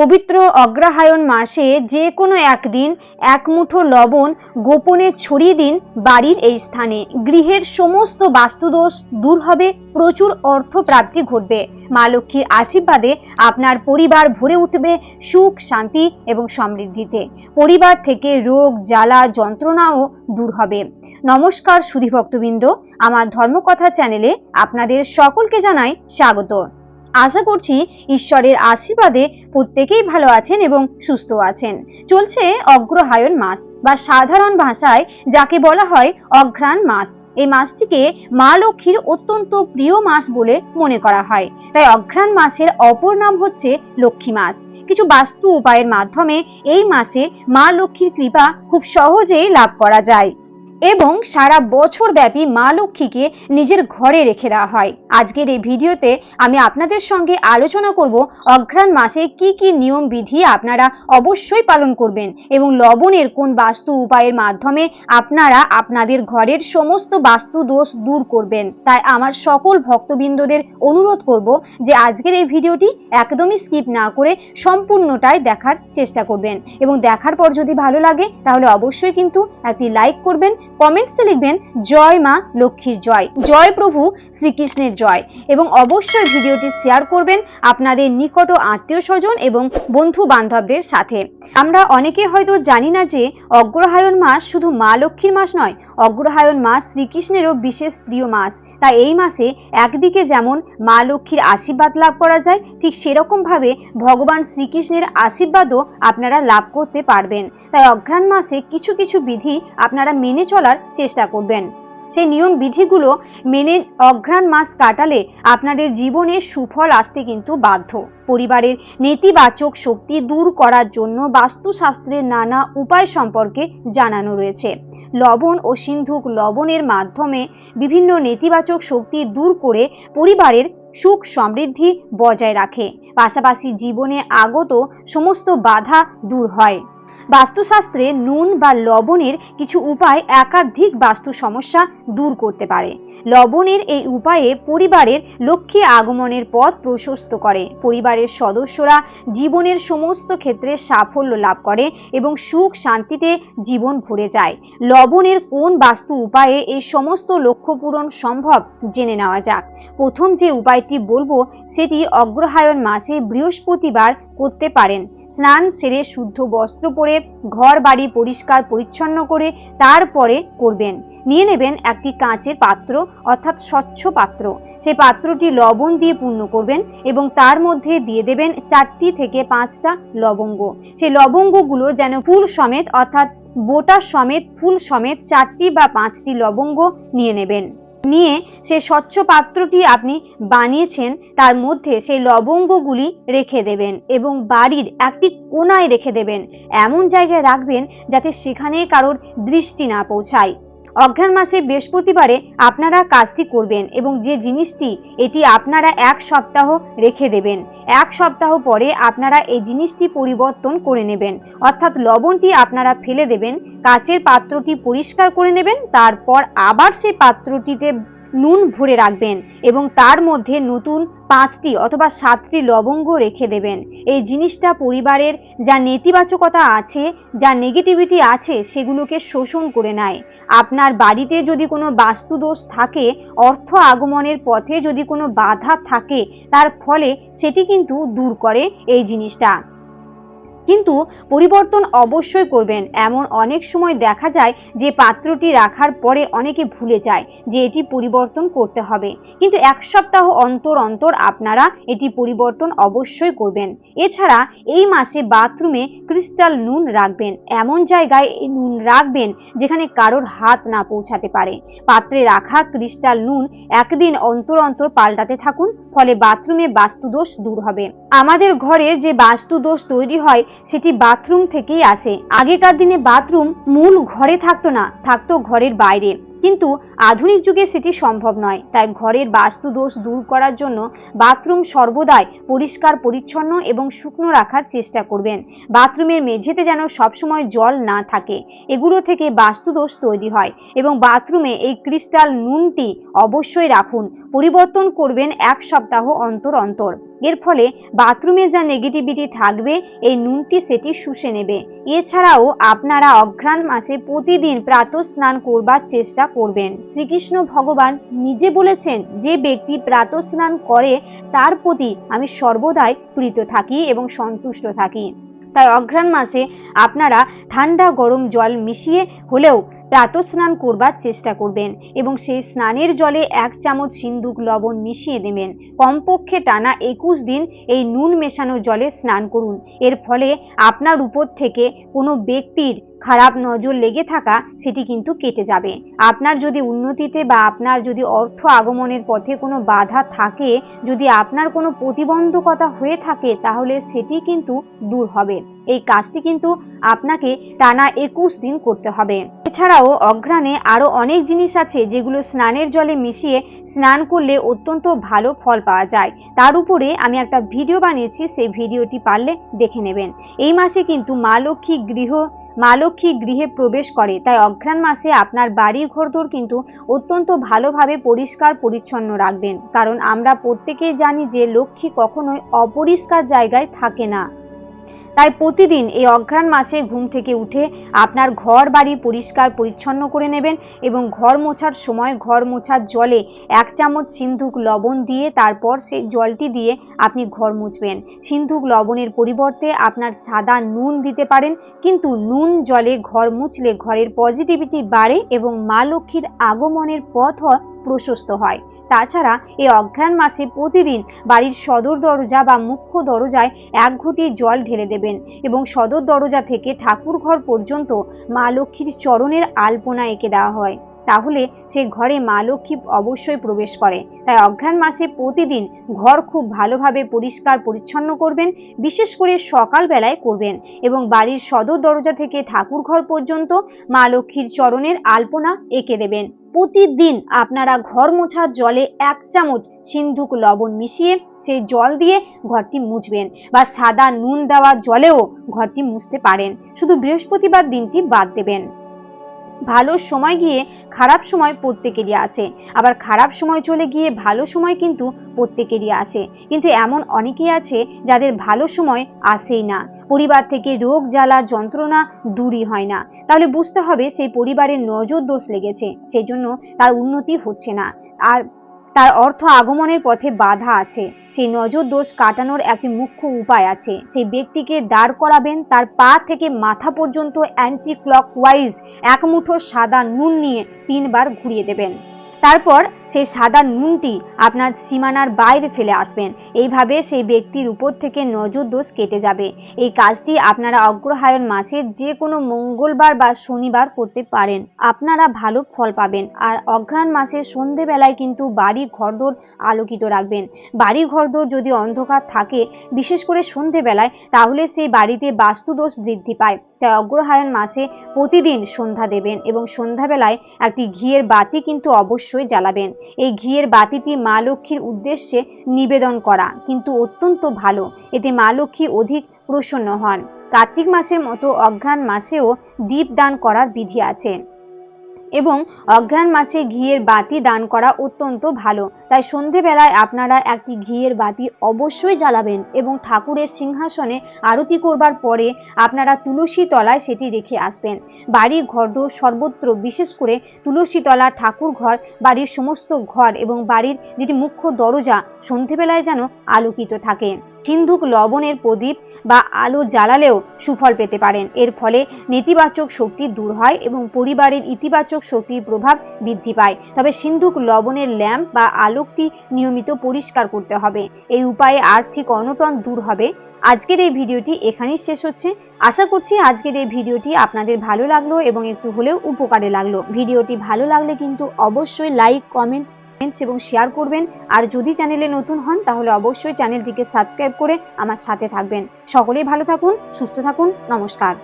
পবিত্র অগ্রহায়ণ মাসে যে কোনো একদিন এক মুঠো লবণ গোপনে ছড়িয়ে দিন বাড়ির এই স্থানে। গৃহের সমস্ত বাস্তুদোষ দূর হবে, প্রচুর অর্থ প্রাপ্তি ঘটবে। মা লক্ষ্মীর আশীর্বাদে আপনার পরিবার ভরে উঠবে সুখ, শান্তি এবং সমৃদ্ধিতে। পরিবার থেকে রোগ, জ্বালা, যন্ত্রণাও দূর হবে। নমস্কার সুধীভক্তবৃন্দ, আমার ধর্মকথা চ্যানেলে আপনাদের সকলকে জানাই স্বাগত। আশা করছি ঈশ্বরের আশীর্বাদে প্রত্যেকেই ভালো আছেন এবং সুস্থ আছেন। চলছে অগ্রহায়ণ মাস বা সাধারণ ভাষায় যাকে বলা হয় অঘ্রাণ মাস। এই মাসটিকে মা লক্ষ্মীর অত্যন্ত প্রিয় মাস বলে মনে করা হয়। তাই অঘ্রাণ মাসের অপর নাম হচ্ছে লক্ষ্মী মাস। কিছু বাস্তু উপায়ের মাধ্যমে এই মাসে মা লক্ষ্মীর কৃপা খুব সহজেই লাভ করা যায়। এবং সারা বছর ব্যাপী মা লক্ষ্মীকে নিজের ঘরে রেখে দেওয়া হয়। আজকের এই ভিডিওতে আমি আপনাদের সঙ্গে আলোচনা করব অঘ্রাণ মাসে কি কি নিয়ম বিধি আপনারা অবশ্যই পালন করবেন এবং লবণের কোন বাস্তু উপায়ের মাধ্যমে আপনারা আপনাদের ঘরের সমস্ত বাস্তু দোষ দূর করবেন। তাই আমার সকল ভক্তবৃন্দদের অনুরোধ করব যে আজকের এই ভিডিওটি একদমই স্কিপ না করে সম্পূর্ণটাই দেখার চেষ্টা করবেন। এবং দেখার পর যদি ভালো লাগে তাহলে অবশ্যই কিন্তু একটি লাইক করবেন কমেন্টসে লিখবেন, জয় মা, লক্ষ্মীর জয়। জয় প্রভু, শ্রীকৃষ্ণের জয়। এবং অবশ্যই ভিডিওটি শেয়ার করবেন আপনাদের নিকট আত্মীয় স্বজন এবং বন্ধু বান্ধবদের সাথে। আমরা অনেকে হয়তো জানি না যে অগ্রহায়ণ মাস শুধু মা লক্ষ্মীর মাস নয়, অগ্রহায়ণ মাস শ্রীকৃষ্ণেরও বিশেষ প্রিয় মাস। তাই এই মাসে একদিকে যেমন মা লক্ষ্মীর আশীর্বাদ লাভ করা যায়, ঠিক সেরকমভাবে ভগবান শ্রীকৃষ্ণের আশীর্বাদও আপনারা লাভ করতে পারবেন। তাই অঘ্রাণ মাসে কিছু কিছু বিধি আপনারা মেনে চলার চেষ্টা করবেন। সেই নিয়ম বিধিগুলো মেনে অঘ্রাণ মাস কাটালে আপনাদের জীবনে সুফল আসতে কিন্তু বাধ্য। পরিবারের নেতিবাচক শক্তি দূর করার জন্য বাস্তুশাস্ত্রের নানা উপায় সম্পর্কে জানানো রয়েছে। লবণ ও সিন্ধুক লবণের মাধ্যমে বিভিন্ন নেতিবাচক শক্তি দূর করে পরিবারের সুখ সমৃদ্ধি বজায় রাখে। পাশাপাশি জীবনে আগত সমস্ত বাধা দূর হয়। বাস্তুশাস্ত্রে নুন বা লবণের কিছু উপায় একাধিক বাস্তু সমস্যা দূর করতে পারে। লবণের এই উপায়ে পরিবারের লক্ষ্মী আগমনের পথ প্রশস্ত করে। পরিবারের সদস্যরা জীবনের সমস্ত ক্ষেত্রে সাফল্য লাভ করে এবং সুখ শান্তিতে জীবন ভরে যায়। লবণের কোন বাস্তু উপায়ে এই সমস্ত লক্ষ্য পূরণ সম্ভব জেনে নেওয়া যাক। প্রথম যে উপায়টি বলব, সেটি অগ্রহায়ণ মাসে বৃহস্পতিবার করতে পারেন। স্নান সেরে শুদ্ধ বস্ত্র পরে ঘর বাড়ি পরিষ্কার পরিচ্ছন্ন করে তারপরে করবেন। নিয়ে নেবেন একটি কাঁচের পাত্র, অর্থাৎ স্বচ্ছ পাত্র। সে পাত্রটি লবণ দিয়ে পূর্ণ করবেন এবং তার মধ্যে দিয়ে দেবেন চারটি থেকে পাঁচটা লবঙ্গ। সেই লবঙ্গগুলো যেন ফুল সমেত, অর্থাৎ বোটা সমেত, ফুল সমেত চারটি বা পাঁচটি লবঙ্গ নিয়ে নেবেন। নিয়ে সে স্বচ্ছ পাত্রটি আপনি বানিয়েছেন, তার মধ্যে সেই লবঙ্গগুলি রেখে দেবেন এবং বাড়ির একটি কোনায় রেখে দেবেন। এমন জায়গায় রাখবেন যাতে সেখানে কারোর দৃষ্টি না পৌঁছায়। অঘ্রাণ মাসে বৃহস্পতিবারে আপনারা কাজটি করবেন এবং যে জিনিসটি, এটি আপনারা এক সপ্তাহ রেখে দেবেন। এক সপ্তাহ পরে আপনারা এই জিনিসটি পরিবর্তন করে নেবেন। অর্থাৎ লবণটি আপনারা ফেলে দেবেন, কাচের পাত্রটি পরিষ্কার করে নেবেন, তারপর আবার সেই পাত্রটিতে নুন ভরে রাখবেন এবং তার মধ্যে নতুন পাঁচটি অথবা সাতটি লবঙ্গ রেখে দেবেন। এই জিনিসটা পরিবারের যা নেতিবাচকতা আছে, যা নেগেটিভিটি আছে, সেগুলোকে শোষণ করে নেয়। আপনার বাড়িতে যদি কোনো বাস্তুদোষ থাকে, অর্থ আগমনের পথে যদি কোনো বাধা থাকে, তার ফলে সেটি কিন্তু দূর করে এই জিনিসটা। কিন্তু পরিবর্তন অবশ্যই করবেন। এমন অনেক সময় দেখা যায় যে পাত্রটি রাখার পরে অনেকে ভুলে যায় যে এটি পরিবর্তন করতে হবে। কিন্তু এক সপ্তাহ অন্তর অন্তর আপনারা এটি পরিবর্তন অবশ্যই করবেন। এছাড়া এই মাসে বাথরুমে ক্রিস্টাল নুন রাখবেন। এমন জায়গায় নুন রাখবেন যেখানে কারোর হাত না পৌঁছাতে পারে। পাত্রে রাখা ক্রিস্টাল নুন একদিন অন্তর অন্তর পাল্টাতে থাকুন, ফলে বাথরুমে বাস্তুদোষ দূর হবে। আমাদের ঘরের যে বাস্তুদোষ তৈরি হয় সেটি বাথরুম থেকেই আসে। আগেকার দিনে বাথরুম মূল ঘরে থাকতো না, থাকতো ঘরের বাইরে। কিন্তু আধুনিক যুগে সেটি সম্ভব নয়। তাই ঘরের বাস্তু দোষ দূর করার জন্য বাথরুম সর্বদাই পরিষ্কার, পরিচ্ছন্ন এবং শুকনো রাখার চেষ্টা করবেন। বাথরুমের মেঝেতে যেন সবসময় জল না থাকে, এগুলো থেকে বাস্তু দোষ তৈরি হয় এবং বাথরুমে এই ক্রিস্টাল নুনটি অবশ্যই রাখুন। পরিবর্তন করবেন এক সপ্তাহ অন্তর অন্তর। এর ফলে বাথরুমে যা নেগেটিভিটি থাকবে, এই নুনটি সেটি শুষে নেবে। এছাড়াও আপনারা অঘ্রাণ মাসে প্রতিদিন প্রাতঃ স্নান করবার চেষ্টা করবেন। শ্রীকৃষ্ণ ভগবান নিজে বলেছেন, যে ব্যক্তি প্রাতঃ স্নান করে, তার প্রতি আমি সর্বদাই প্রীত থাকি এবং সন্তুষ্ট থাকি। তাই অঘ্রাণ মাসে আপনারা ঠান্ডা গরম জল মিশিয়ে হলেও প্রাতঃ স্নান করবার চেষ্টা করবেন এবং সেই স্নানের জলে এক চামচ সিন্দুক লবণ মিশিয়ে দেবেন। কমপক্ষে টানা একুশ দিন এই নুন মেশানো জলে স্নান করুন। এর ফলে আপনার উপর থেকে কোনো ব্যক্তির খারাপ নজর লেগে থাকা সেটি কিন্তু কেটে যাবে। আপনার যদি উন্নতিতে বা আপনার যদি অর্থ আগমনের পথে কোনো বাধা থাকে, যদি আপনার কোনো প্রতিবন্ধকতা হয়ে থাকে, তাহলে সেটি কিন্তু দূর হবে। এই কাজটি কিন্তু আপনাকে টানা একুশ দিন করতে হবে। এছাড়াও অঘ্রাণে আরও অনেক জিনিস আছে যেগুলো স্নানের জলে মিশিয়ে স্নান করলে অত্যন্ত ভালো ফল পাওয়া যায়। তার উপরে আমি একটা ভিডিও বানিয়েছি, সেই ভিডিওটি পারলে দেখে নেবেন। এই মাসে কিন্তু মা লক্ষ্মী গৃহ, মা লক্ষ্মী গৃহে প্রবেশ করে। তাই অঘ্রাণ মাসে আপনার বাড়ি ঘরদোর কিন্তু অত্যন্ত ভালোভাবে পরিষ্কার, পরিচ্ছন্ন রাখবেন। কারণ আমরা প্রত্যেকেই জানি যে লক্ষ্মী কখনোই অপরিষ্কার জায়গায় থাকে না। তাই প্রতিদিন এই অঘ্রাণ মাসে ঘুম থেকে উঠে আপনার ঘর বাড়ি পরিষ্কার পরিচ্ছন্ন করে নেবেন এবং ঘর মোছার সময় ঘর মোছার জলে এক চামচ সিন্ধুক লবণ দিয়ে তারপর সেই জলটি দিয়ে আপনি ঘর মুছবেন। সিন্ধুক লবণের পরিবর্তে আপনার সাদা নুন দিতে পারেন, কিন্তু নুন জলে ঘর মুছলে ঘরের পজিটিভিটি বাড়ে এবং মা লক্ষ্মীর আগমনের পথ প্রশস্ত হয়। তাছাড়া এই অঘ্রাণ মাসে প্রতিদিন বাড়ির সদর দরজা বা মুখ্য দরজায় এক ঘটি জল ঢেলে দেবেন এবং সদর দরজা থেকে ঠাকুর ঘর পর্যন্ত মা লক্ষ্মীর চরণের আলপনা এঁকে দেওয়া হয়। তাহলে সে ঘরে মা লক্ষ্মী অবশ্যই প্রবেশ করে। তাই অঘ্রাণ মাসে প্রতিদিন ঘর খুব ভালোভাবে পরিষ্কার পরিচ্ছন্ন করবেন, বিশেষ করে সকাল বেলায় করবেন এবং বাড়ির সদর দরজা থেকে ঠাকুর ঘর পর্যন্ত মা লক্ষ্মীর চরণের আলপনা এঁকে দেবেন। প্রতিদিন আপনারা ঘর মোছার জলে এক চামচ সিন্ধুক লবণ মিশিয়ে সেই জল দিয়ে ঘরটি মুছবেন বা সাদা নুন দেওয়া জলেও ঘরটি মুছতে পারেন। শুধু বৃহস্পতিবার দিনটি বাদ দেবেন। ভালো সময় গিয়ে খারাপ সময় প্রত্যেকেরই আসে আবার খারাপ সময় চলে গিয়ে ভালো সময় কিন্তু প্রত্যেকেরই আসে কিন্তু এমন অনেকেই আছে যাদের ভালো সময় আসেই না। পরিবার থেকে রোগ, জ্বালা, যন্ত্রণা দূরই হয় না। তাহলে বুঝতে হবে সেই পরিবারের নজর দোষ লেগেছে সেই জন্য তার উন্নতি হচ্ছে না। আর তার অর্থ আগমনের পথে বাধা আছে। সেই নজর দোষ কাটানোর একটি মুখ্য উপায় আছে। সেই ব্যক্তিকে দাঁড় করাবেন তার পা থেকে মাথা পর্যন্ত অ্যান্টি ক্লকওয়াইজ এক মুঠো সাদা নুন নিয়ে তিনবার ঘুরিয়ে দেবেন। তারপর সেই সাদা নুনটি আপনার সীমানার বাইরে ফেলে আসবেন। এইভাবে সেই ব্যক্তির উপর থেকে নজর দোষ কেটে যাবে। এই কাজটি আপনারা অগ্রহায়ণ মাসের যে কোনো মঙ্গলবার বা শনিবার করতে পারেন। আপনারা ভালো ফল পাবেন। আর অঘ্রাণ মাসের সন্ধেবেলায় কিন্তু বাড়ি ঘরদোর আলোকিত রাখবেন। বাড়ি ঘরদোর যদি অন্ধকার থাকে, বিশেষ করে সন্ধেবেলায়, তাহলে সেই বাড়িতে বাস্তুদোষ বৃদ্ধি পায়। তাই অগ্রহায়ণ মাসে প্রতিদিন সন্ধ্যা দেবেন এবং সন্ধ্যাবেলায় একটি ঘিয়ের বাতি কিন্তু অবশ্যই জ্বালাবেন। এই ঘিয়ের বাতিটি মা লক্ষ্মীর উদ্দেশ্যে নিবেদন করা কিন্তু অত্যন্ত ভালো। এতে মা লক্ষ্মী অধিক প্রসন্ন হন। কার্তিক মাসের মতো অঘ্রাণ মাসেও দীপ দান করার বিধি আছে। এবং অঘ্রাণ মাসে ঘিয়ের বাতি দান করা অত্যন্ত ভালো। তাই সন্ধেবেলায় আপনারা একটি ঘিয়ের বাতি অবশ্যই জ্বালাবেন এবং ঠাকুরের সিংহাসনে আরতি করবার পরে আপনারা তুলসী তলায় সেটি রেখে আসবেন। বাড়ি ঘরদোর সর্বত্র, বিশেষ করে তুলসী তলা, ঠাকুর ঘর, বাড়ির সমস্ত ঘর এবং বাড়ির যেটি মুখ্য দরজা, সন্ধেবেলায় যেন আলোকিত থাকে। সিন্ধুক লবণের প্রদীপ বা আলো জ্বালালেও সুফল পেতে পারেন। এর ফলে নেতিবাচক শক্তি দূর হয় এবং পরিবারের ইতিবাচক শক্তির প্রভাব বৃদ্ধি পায়। তবে সিন্ধুক লবণের ল্যাম্প বা আলোকটি নিয়মিত পরিষ্কার করতে হবে। এই উপায়ে আর্থিক অনটন দূর হবে। আজকের এই ভিডিওটি এখানেই শেষ হচ্ছে। আশা করছি আজকের এই ভিডিওটি আপনাদের ভালো লাগল এবং একটু হলেও উপকারে লাগল। ভিডিওটি ভালো লাগলে কিন্তু অবশ্যই লাইক, কমেন্ট এবং শেয়ার করবেন। আর যদি চ্যানেলে নতুন হন, তাহলে অবশ্যই চ্যানেলটিকে সাবস্ক্রাইব করে আমার সাথে থাকবেন। সকলেই ভালো থাকুন, সুস্থ থাকুন, নমস্কার।